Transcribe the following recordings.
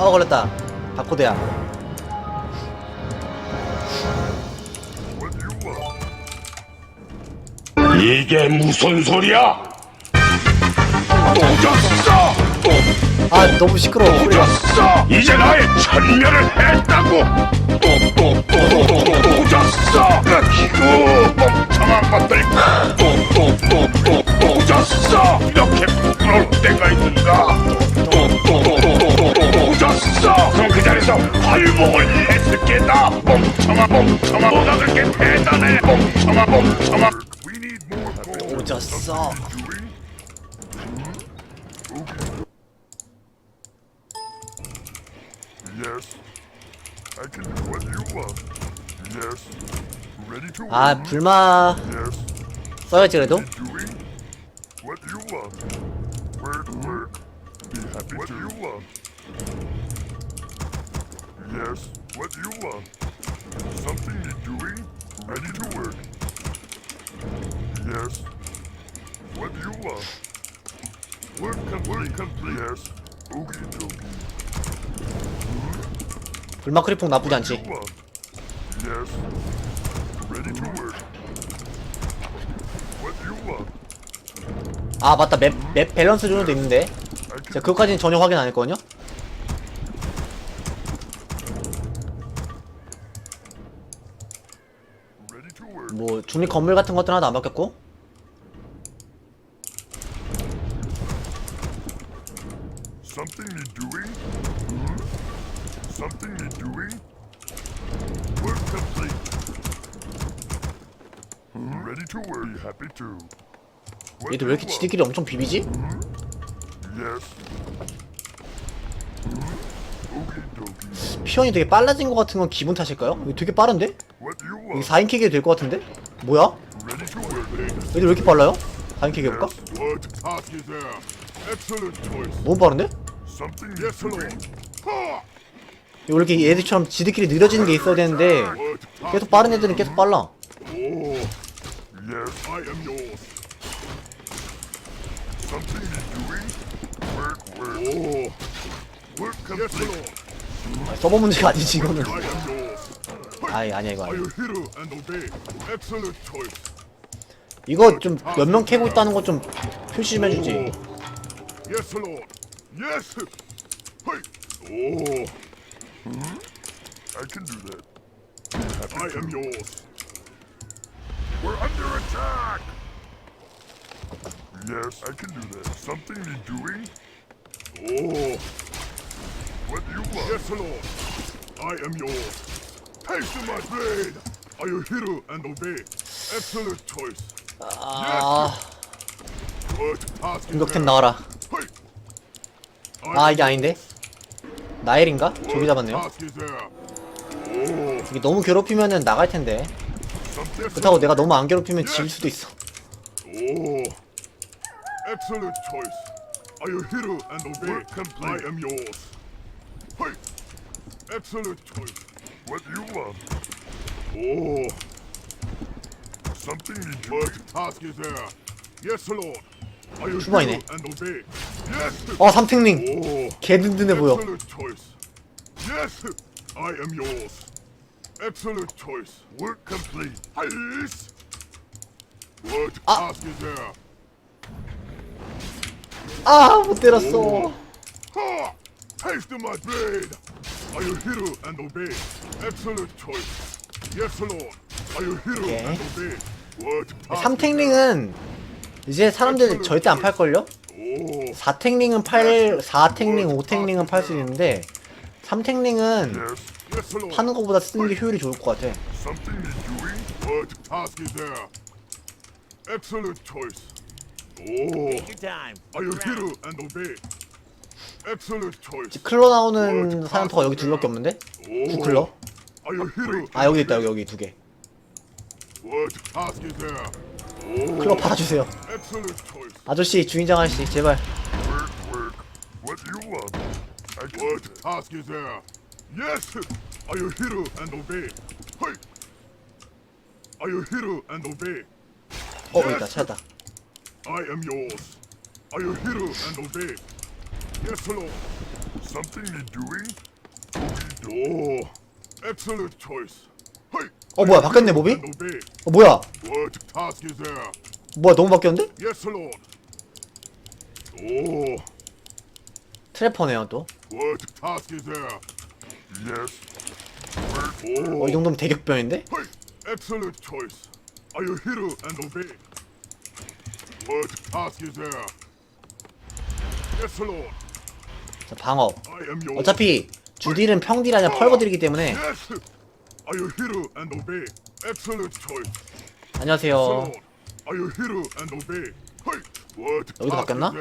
어 걸렸다 바코드야 이게 무슨 소리야? 또 졌어! 또, 아 너무 시끄러워 또 소리가 졌어! 이제 나의 천멸을 했다고! 또, 또, 또, 또, 또, 또, 또 졌어! 이거 멍청한 것들! 또, 또, 또, 또, 또 졌어! 이렇게 부끄러울 때가 있는가? 또, 또, 또, 또, 또, 졌어! 그럼 그 자리에서 활복을 했을 게다! 멍청아, 멍청아, 뭐가 그렇게 대단해! 멍청아, 멍청아! We need more gold. 오졌어 Yes, I can do what you want. Yes, ready to 아. 불마 Yes, 써야지 그래도 what you want. Work, work. Be happy what you want. Yes, what you want. Something need doing. Ready to work. Yes, what you want. Work complete. Work complete. Yes, okie dokie. 불마 크리퐁 나쁘지 않지 you want. Yes. Ready to work. What you want? 아 맞다 맵, 맵 밸런스 조정도 있는데 I 제가 그것까지는 전혀 확인 안 했거든요 ready to work. 뭐 중립 건물 같은 것들 하나도 안 바뀌었고 Something need doing? Hmm? Something need doing? Work complete. Hmm? Ready to work. Happy. What 얘들 왜 이렇게? 지들끼리 엄청 비비지? Yes. Hmm? Okie dokie. 피언이 되게 빨라진 것 같은 건 기분 탓일까요? 되게 빠른데? Want? 4인 캐게 될것 같은데? 뭐야? 얘들 왜 이렇게 빨라요? 4인 캐게 해볼까? 너무 빠른데? 이거 이렇게 얘들처럼 지들끼리 느려지는 게 있어야 되는데? 계속 빠른 애들은 계속 빨라 Oh. Oh. 아, 서버 문제가 아니지 이거는. 아이 아니야 이거 아니야. 이거 좀 몇 명 캐고 있다는 거 좀 표시 좀 해주지 Yes. Oh. I can do that. Something need doing? Oh. What you want? Yes, Lord. I am yours. Taste my blade. Are you hero and obey? Excellent choice. 아 task is 공격템? 나와라 Hey. 아 이게 아닌데? 나엘인가? 저기 잡았네요 Task is there. Oh. 이게 너무 괴롭히면은 나갈 텐데. 그렇다고 내가 너무 안 괴롭히면 질 수도 있어 Oh, excellent choice. Are you hero and obey? I am yours. Hey, excellent choice. What do you want? Oh, something need you. What task is there? Yes, Lord. Are you hero 투바이네. and obey? Yes. 어 삼탱링 Oh, 개 든든해 보여 excellent choice. Yes, I am yours. Excellent choice. Work complete. Yes. What Ah. task is there? 아못 때렸어 Ha! Taste my blade! Are you hero and obey? Excellent choice. Yes, Lord. Are you hero 오케이. and obey? What task 삼탱링은 이제 사람들 절대 안 팔걸요? Oh, 4탱링은 팔 4탱링 5탱링은 팔 수 있는데 3탱링은 yes. Yes, Lord. 파는 것보다 쓰는 게 효율이 좋을 것 같아 Something need doing? What task is there? Excellent choice. Oh, Your time. are you hero and obey? 클러 나오는 사연터가 여기 두 개밖에 없는데? Oh, you hero? 아 여기 있다 여기 여기 두개? Oh, excellent choice. 아저씨 주인장 아저씨 제발 Work, work. What do you want? I can what task is there? Yes! Are you hero and obey? Hey! Are you hero and obey? 어 있다 찾았다 I am yours. Are you hero and obey? Yes, something me doing? Oh, excellent choice. Hey. 어, 뭐야, 바뀌었네, obey. 어 뭐야 What task is there? 뭐야 너무 바뀌었는데? Yes, lord. Oh, 트래퍼네요 또. what task is there? Yes. 어, 이 정도면 대격변인데? Hey, excellent choice. Are you hero and obey? What task is there? Yes, lord. 자, 방어. 어차피 주딜은 평딜 아니라 펄거딜이기 때문에. 안녕하세요. 여기도 바뀌었나?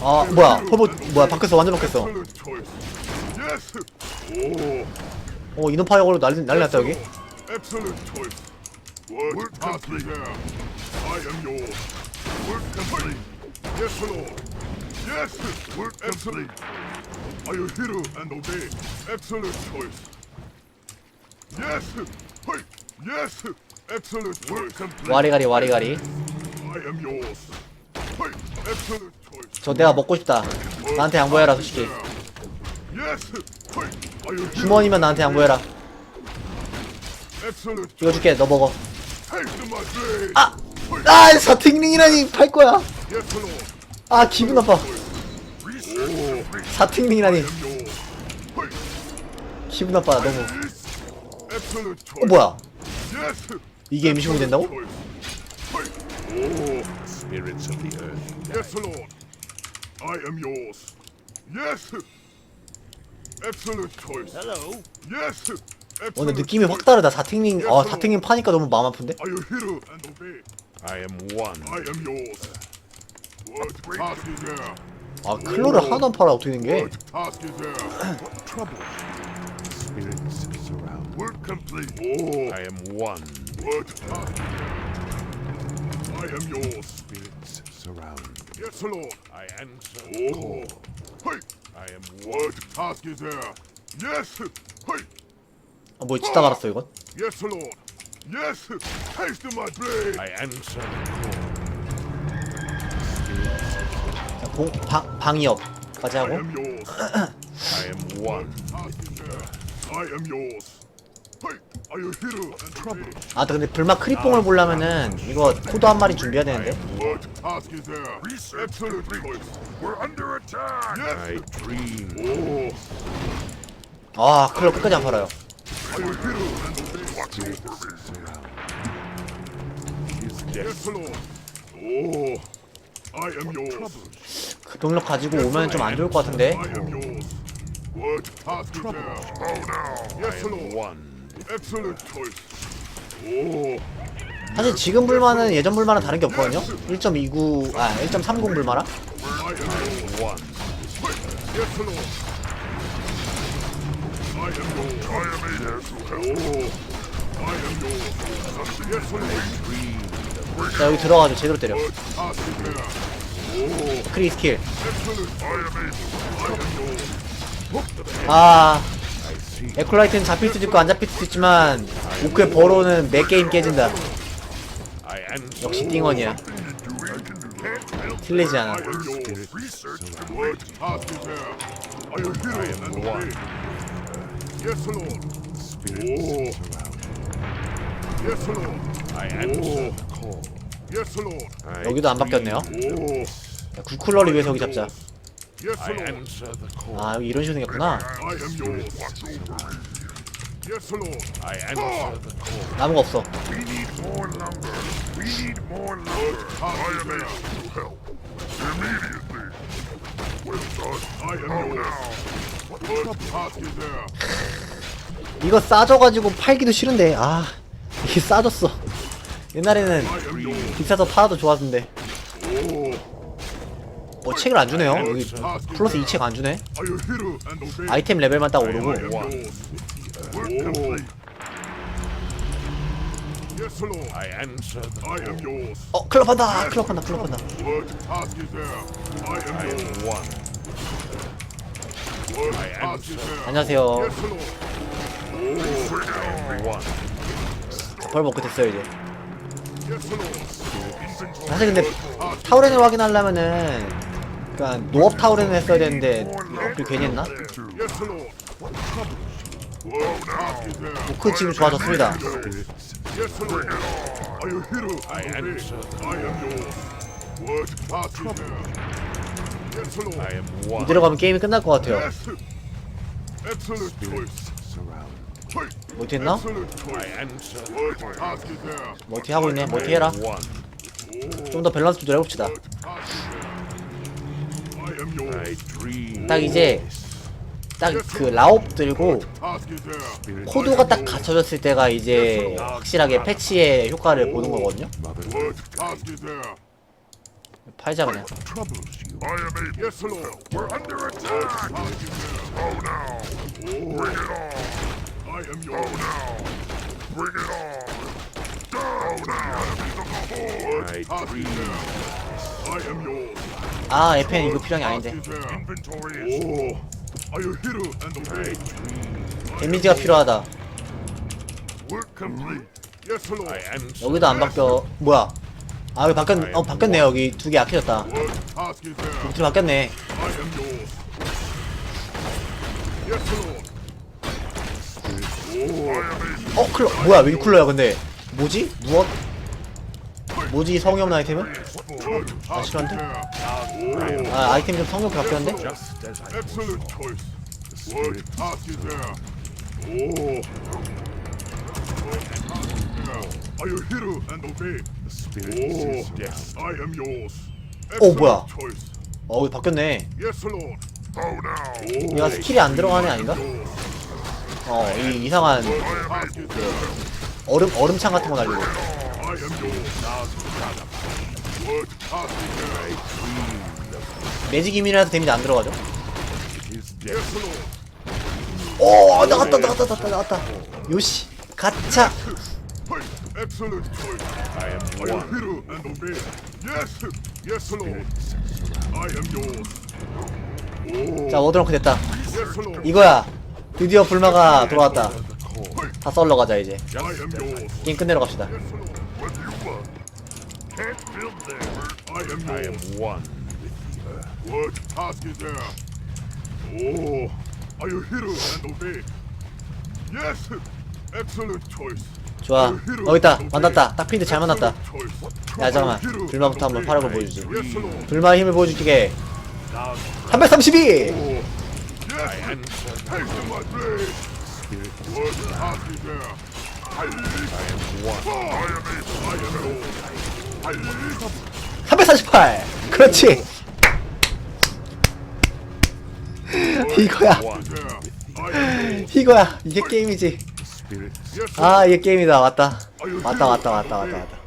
아 뭐야 펄보 뭐야 바뀌었어 완전 바뀌었어. Oh. 어 이노 파이어로 난리 난리 났다 여기. Yes. Work excellent. Are you hero and obey? Excellent choice. Yes. Hey. Yes. Excellent choice. complete. 와리가리 와리가리. I am yours. Hey. Excellent choice. 저 내가 먹고 싶다. 나한테 양보해라 솔직히. Yes. Hey. Are you hero? 주머니면 나한테 양보해라. Excellent. 이거 줄게 너 먹어. Taste my blade. 아! 아 사팅링이라니 팔 거야. Yes, Lord. 아 기분 나빠. 사팅링이라니 I am yours. Hey. 기분 나빠 너무. 어 뭐야? 이게 임시공이 된다고? Oh. 어, Excellent 느낌이 확. 다르다. 사팅링 아 사팅링 파니까 너무 마음 아픈데? I am one. I am yours. What? 아 클로를 하나도 안 팔아 어떻게 된 게? What task is there? Trouble. Spirits surround. Work complete. Oh, I am one. what task? I am yours. Spirits surround. Yes, Lord. I answer. Oh, hey. I am What one. task is there? Yes. Hey. 아, 뭐 짓다 말았어 이건? Yes, Lord. Yes. Taste my blade. I answer the call. 공, 방, 방이업까지 I 하고 am yours. I am one. Task is there. I am yours. Hey, are you hero and trouble? 아 근데 불마 크리뽕을 보려면은 이거 코드 한 마리 준비해야 되는데 What task is there? Excellent choice. We're under attack. I Yes. dream. Oh, 아 클로 끝까지 안 팔아요 are you hero and obey? Surround. Is death. Yes, Lord. Oh, I am yours. 그 병력 가지고 오면 좀 안 좋을 것 같은데? Oh. Oh, 사실 지금 불마는 예전 불마랑 다른 게 없거든요 1.29, 아 1.30 불마랑 I am yours. One. Yes, Lord. I am yours. I am here to help. Oh, I am yours. Yes, Lord. 자 여기 들어가지고 제대로 때려 크리 스킬. 아. 에콜라이트는 잡힐 수도 있고 안 잡힐 수도 있지만 오크의 버로는 매 게임 깨진다. 역시 띵원이야 틀리지 않아 Yes, Lord. 여기도 안 바뀌었네요 Oh, 자, 굴쿨러를 위해서 여기 잡자 yes, I Lord. answer the call. 아 여기 이런 식으로 생겼구나 I am yours. Yes, Lord. I answer the call. 나무가 없어 We need more lumber. We need more lumber. I am able to help. Immediately. Well done. I am yours. What task is there? 이거 싸져가지고 팔기도 싫은데 아 이게 싸졌어 옛날에는. 비싸서 팔아도 좋았는데 Oh, 뭐 책을 안 주네요 여기 플러스 there? 2책 안 주네? 아이템 레벨만 딱 오르고 yours. 어 클럽한다 클럽한다 클럽한다? 안녕하세요. 벌 먹게 됐어요 이제. 사실 근데 타우렌을 확인하려면은 그러니까 노업 타우렌을 했어야 되는데 업글 괜히 했나? 오크 지금 좋아졌습니다 이대로 가면 게임이 끝날 것 같아요 멀티 했나? 멀티 하고 있네 멀티 해라 좀 더 밸런스 조절 해 봅시다 What task is there? I am yours. 딱 이제 딱 그 라옵 들고? 코드가 딱 갖춰졌을 때가 이제 확실하게 패치의 효과를 보는 거거든요? 팔자 그냥 I am able. Yes, Lord. We're under attack. Task is there? Oh no. Bring it on. I am Oh yours. no. Bring it on. Oh no. Enemies of the horde. Task is there? I am yours. 아 FN 이거 필요한 게 아닌데 Task is there? Inventory is Oh, are you hero and obey? 데미지가 필요하다 work complete. Yes, Lord. 여기도 안 바뀌어 뭐야 아 여기 바뀌었 어 바뀌었네 여기 두 개 약해졌다 What task is there? 밑으로 바뀌었네 I am yours. Yes, Lord. 어 쿨러 뭐야 왜 쿨러야 근데 뭐지 무엇 뭐지 없는 아이템은 is 싫어한데? 아 아이템 좀 없게 바뀌었는데? Oh. Oh. 어, 뭐야? 어 바뀌었네. Oh. 얘가 스킬이 안 들어가네 아닌가? 어 이 이상한 there? 얼음 얼음창 같은 거 날리고? 매직 이민이라서 데미지 안 들어가죠? 오 나갔다 나갔다 나갔다 나갔다 요시 가차. 자 워드렁크 됐다. 이거야 드디어 불마가 돌아왔다 다 썰러 가자 이제. 게임 끝내러 갑시다? Oh. 좋아 어 있다 만났다 딱 필드 잘 만났다 야 잠깐만 불마부터 한번 파력을 보여주지. 불마의 힘을 보여줄게 332 Yes, take to my blade. What task is there? I am one. I am able. I am yours. I live. 348 그렇지 이거야. 이거야 이게 게임이지 아 이게 게임이다 왔다 왔다 왔다 왔다 왔다 왔다?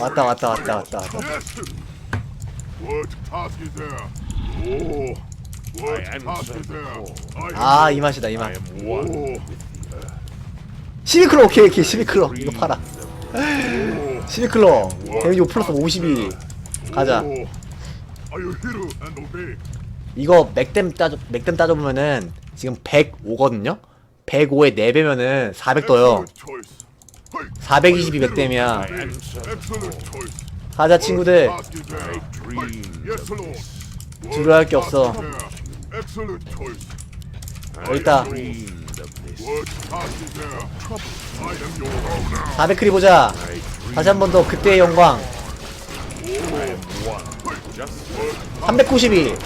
왔다 왔다 왔다 왔다 왔다 What? Oh. There? I 아 이 맛이다 이맛 one. 12클로 오케이 오케이 12클로 이거 팔아 12클로 데미지 5 플러스 52 가자 Oh. Are you hero and obey? 이거 맥댐 따져 맥댐 따져보면은 지금 105거든요 105에 4배면은 400 떠요 Excellent choice. Hey. 422 맥댐이야 choice. 가자 친구들 Task is there? Hey. Yes, Lord. 두려워할 게 없어. 여기 있다 What task is there? I am yours. 400크리 보자 다시 한 번 더 그때의 영광 392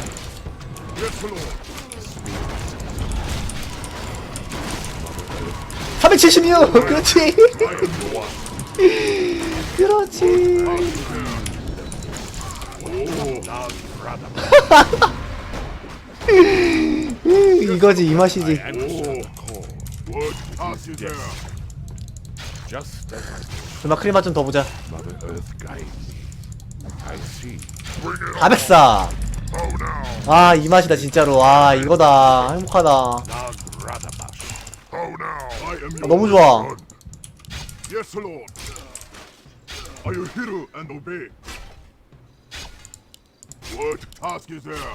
Yes, Lord. 376 그렇지 그렇지 음, 이거지 이 맛이지 Oh. 얼마 크리 맛좀 더 보자. 404아이 맛이다 진짜로 아 이거다 행복하다. Oh 아. 너무 좋아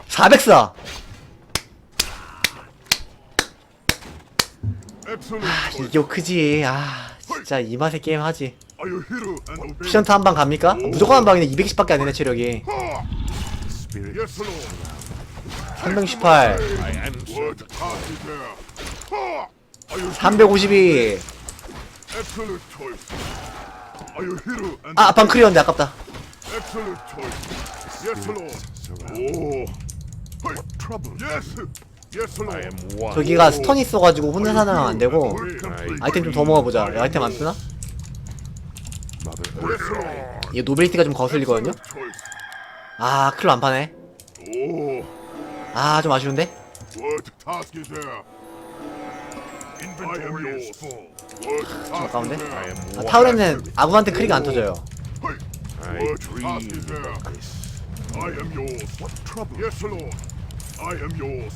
404 Excellent choice. 이게 크지 아 진짜 이 맛의 게임 하지 Are you hero and obey? 피션트 한방 갑니까? 무조건 한 방이네 210밖에 안 되네 체력이 The spirit Yes, Lord. 318 I answer What task is there? Ha! Are you 352 excellent choice? Are you hero and 아 방클이었는데 아깝다? Yes, Lord. surround. Oh. What trouble? Yes. Yes, Lord. I am one. 저기가 스턴 있어가지고 혼자 사냥 안 되고. 아이템 좀 더 모아보자 아이템 안 쓰나? Yes. Lord. 이거 노벨티가 좀 거슬리거든요? Choice. 아 클로 안 파네 Oh. 아 좀 아쉬운데? What task is there? Inventory is full. What task 아까운데? there? 아. 타우렌은 아군한테 크리가 안 터져요 Hey. I What task is dreamed there? I am yours. What trouble? Yes, Lord. I am yours.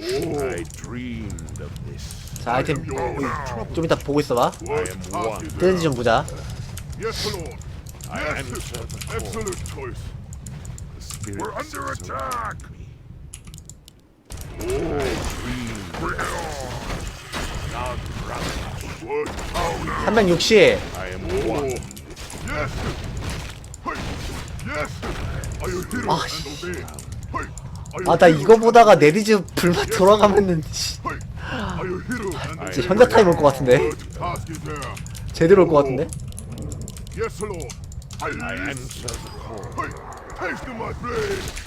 I dreamed of this. 자 아이템 I am yours. 좀 이따 보고 있어봐 What am one. 뜨는지 좀 보자 Yes, Lord. I Yes. answer the call. Excellent choice. The spirit We're under attack. me. I dreamed Bring it on. What task? 360 I am Oh. one. Yes. Hey. Yes. Are you hero 아, and obey? Hey. Are you 아나 hero 이거 보다가? 네디즈 불만 돌아가면은 씨? 진짜 현자 타임 올 것 같은데? 제대로 올 것 같은데.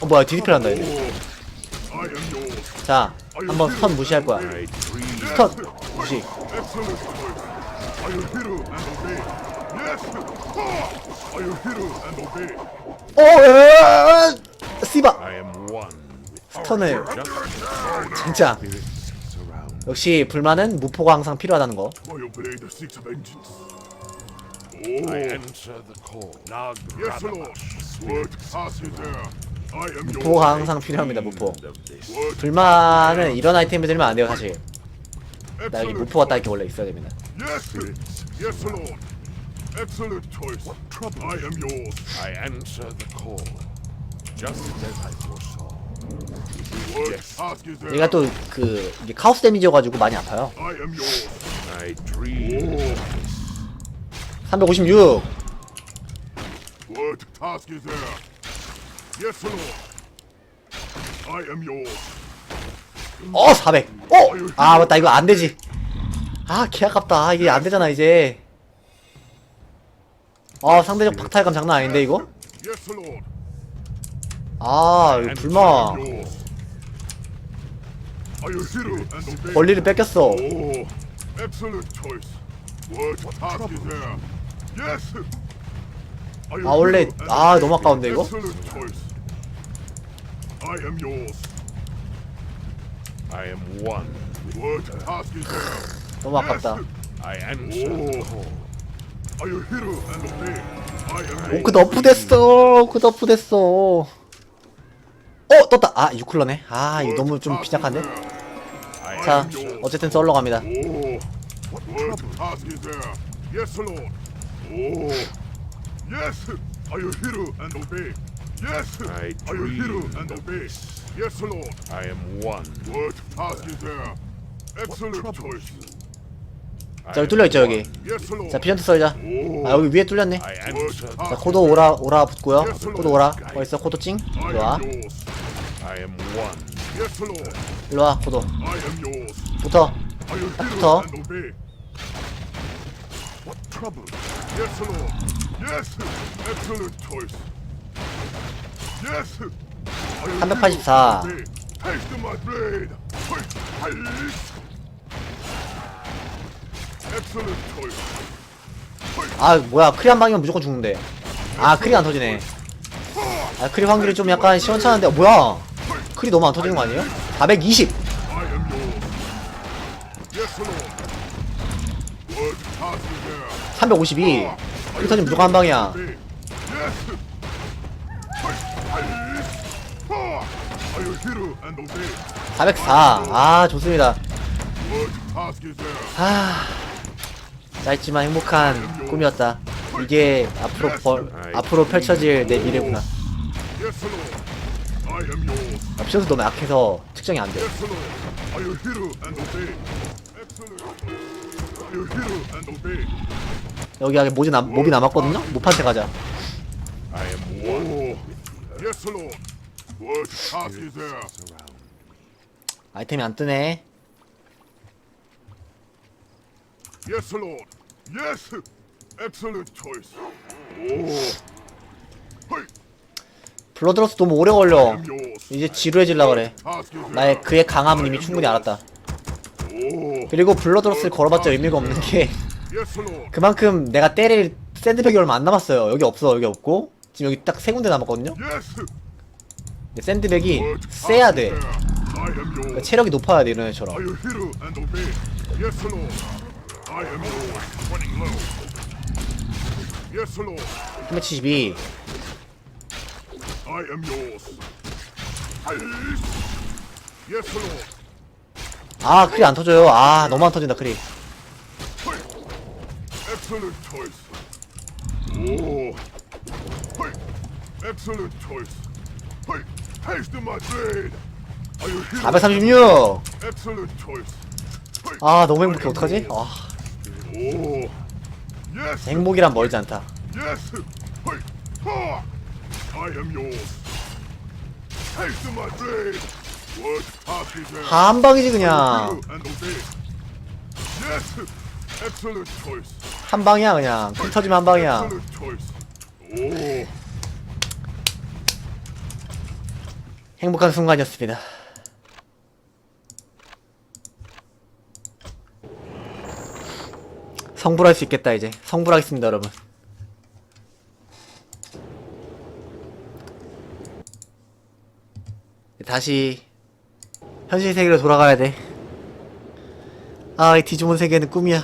어 뭐야 디디필 한다 얘네 Oh. 자 한번 스턴 무시할 거야 스턴 무시 Ah! 어, 씨바 I am one with 스턴을 진짜. 역시 불만은 무포가 항상 필요하다는 거 Oh. 무포가 항상 필요합니다 무포 불만은 이런 아이템을 들면 안 돼요 사실 나 여기 무포가 딱 이렇게 원래 있어야 됩니다 Excellent choice. I am yours. I answer the call. Just as I foresaw. What Yes. task is there? 얘가 또그 이게 카오스 데미지여가지고 많이 아파요 I am yours. I Oh. this. 356 What task is there? Yes, Lord. I am yours. 어 400. 어! 아 맞다 이거 안 되지. 아 개 아깝다. 아, 이게 안 되잖아 이제. 아 상대적 박탈감 장난 아닌데 이거? 아 이거 obey? 권리를 뺏겼어. Oh, 아, 원래- 아? 너무 아까운데, 이거? 너무 아깝다. 오크 너프 됐어. 오크 너프 됐어. 어 떴다. 아 유클러네. 아 이거 너무 좀. I 자 어쨌든 썰러 갑니다. Oh, what task is there? Yes, Lord. Oh, yes. Are you hero and obey? Yes. I Are you hero dreamed and of obey? Yes, Lord. I am one. What task is there? Excellent choice. 자 여기 뚫려 있죠 여기. 자 피전트 썰자. 아 여기 위에 뚫렸네. 자 코도 오라 오라 붙고요. 코도 오라. 어디 있어 코도 찡. I 일로 와. am yours. I am one. Yes, Lord. 일로 와 코도. 붙어. Hero 붙어. and obey? What trouble? Yes, 아 뭐야 크리 한 방이면 무조건 죽는데. 아 크리 안 터지네. 아 크리 확률이 좀 약간 시원찮은데 어, 뭐야? 크리 너무 안 터지는 거 아니에요? 420. I am yours. Yes, Lord. What task is there? 352. 크리 터지면 무조건 한 방이야. Ah. 404. 아 좋습니다. 아 짧지만 행복한 꿈이었다. 이게 앞으로 벌, 앞으로 펼쳐질 내 미래구나. 아, 피셔스 너무 약해서 측정이 안 돼. 여기 아직 몹이, 남, 몹이 남았거든요? 몹한테 가자. Oh. 아이템이 안 뜨네 Yes, Lord. Yes. Excellent choice. Oh. Hey, 블러드로스 너무 오래 걸려. 이제 지루해질라 그래. 나의 그의 강함은 이미 충분히 알았다 Oh. 그리고 블러드로스를 걸어봤자 의미가 없는 게 Yes, Lord. 그만큼 내가 때릴 샌드백이 얼마 안 남았어요 여기 없어 여기 없고 지금 여기 딱 세 군데 남았거든요 Yes. 근데 샌드백이 세야 돼? I yours. 체력이 높아야 돼 이런 애처럼 Are you hero and obey? Yes, Lord. I am yours. Running low. Yes, Lord. 372 I am yours. Yes, Lord. 아 크리 안 터져요 아 너무 안 터진다 크리 Hey. Excellent choice. Oh. Hey. Excellent choice. Hey. Haste my blade. Are you hero? 436 Excellent choice. Hey. 아 너무 행복해 어떡하지? 아 Oh. 행복이란 멀지 않다. I am yours. My blade. What? 한 방이지 그냥 Hero and obey. Yes. Excellent choice. 한 방이야 그냥 큰 터지면 한 방이야 Excellent choice. Oh. 행복한 순간이었습니다 성불할 수 있겠다 이제. 성불하겠습니다 여러분. 다시 현실 세계로 돌아가야 돼 아 이 뒤집은 세계는 꿈이야